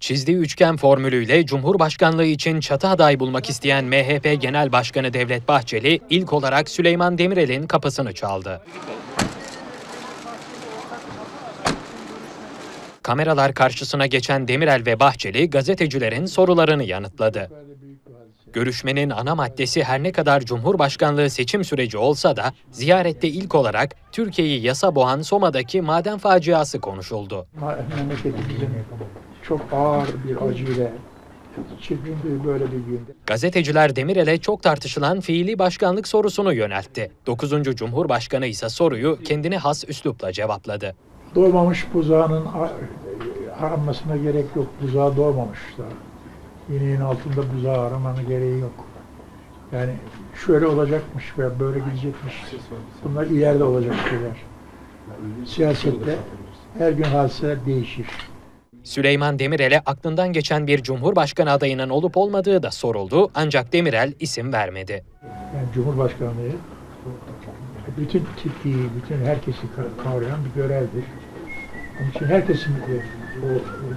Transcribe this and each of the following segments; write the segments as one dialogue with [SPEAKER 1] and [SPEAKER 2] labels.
[SPEAKER 1] Çizdiği üçgen formülüyle Cumhurbaşkanlığı için çatı aday bulmak isteyen MHP Genel Başkanı Devlet Bahçeli ilk olarak Süleyman Demirel'in kapısını çaldı. Kameralar karşısına geçen Demirel ve Bahçeli gazetecilerin sorularını yanıtladı. Görüşmenin ana maddesi her ne kadar Cumhurbaşkanlığı seçim süreci olsa da ziyarette ilk olarak Türkiye'yi yasa boğan Soma'daki maden faciası konuşuldu.
[SPEAKER 2] Çok ağır bir acıyla çırpındığı böyle bir günde.
[SPEAKER 1] Gazeteciler Demirel'e çok tartışılan fiili başkanlık sorusunu yöneltti. 9. Cumhurbaşkanı ise soruyu kendine has üslupla cevapladı.
[SPEAKER 2] Doğmamış buzağının aranmasına gerek yok. Buzağı doğmamış daha. İneğin altında buzağı aramanın gereği yok. Yani şöyle olacakmış ve böyle gidecekmiş. Bunlar ileride olacak şeyler. Siyasette her gün hadiseler değişir.
[SPEAKER 1] Süleyman Demirel'e aklından geçen bir Cumhurbaşkanı adayının olup olmadığı da soruldu ancak Demirel isim vermedi.
[SPEAKER 2] Yani Cumhurbaşkanlığı bütün Türkiye'yi, bütün herkesi ka- kavrayan bir görevdir. Onun için herkesin o,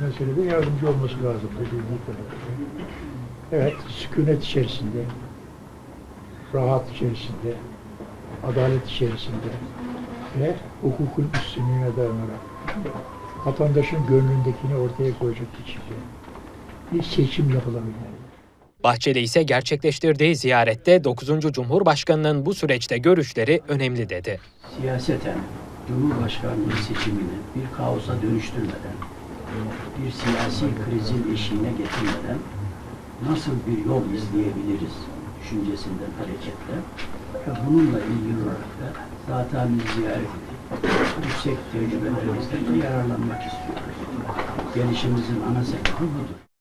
[SPEAKER 2] meselede yardımcı olması lazım. Evet, sükunet içerisinde, rahat içerisinde, adalet içerisinde ve hukukun üstünlüğüne dayanarak vatandaşın gönlündekini ortaya koyacak biçimde bir seçim yapılabilmeli.
[SPEAKER 1] Bahçeli ise gerçekleştirdiği ziyarette 9. Cumhurbaşkanının bu süreçte görüşleri önemli dedi.
[SPEAKER 3] siyaseten Cumhurbaşkanlığı seçimini bir kaosa dönüştürmeden, bir siyasi krizin eşiğine getirmeden nasıl bir yol izleyebiliriz düşüncesinden hareketle bununla ilgili olarak da zaten ziyaret edip yüksek tecrübelerimizden yararlanmak istiyoruz. Gelişimizin ana sebebi budur.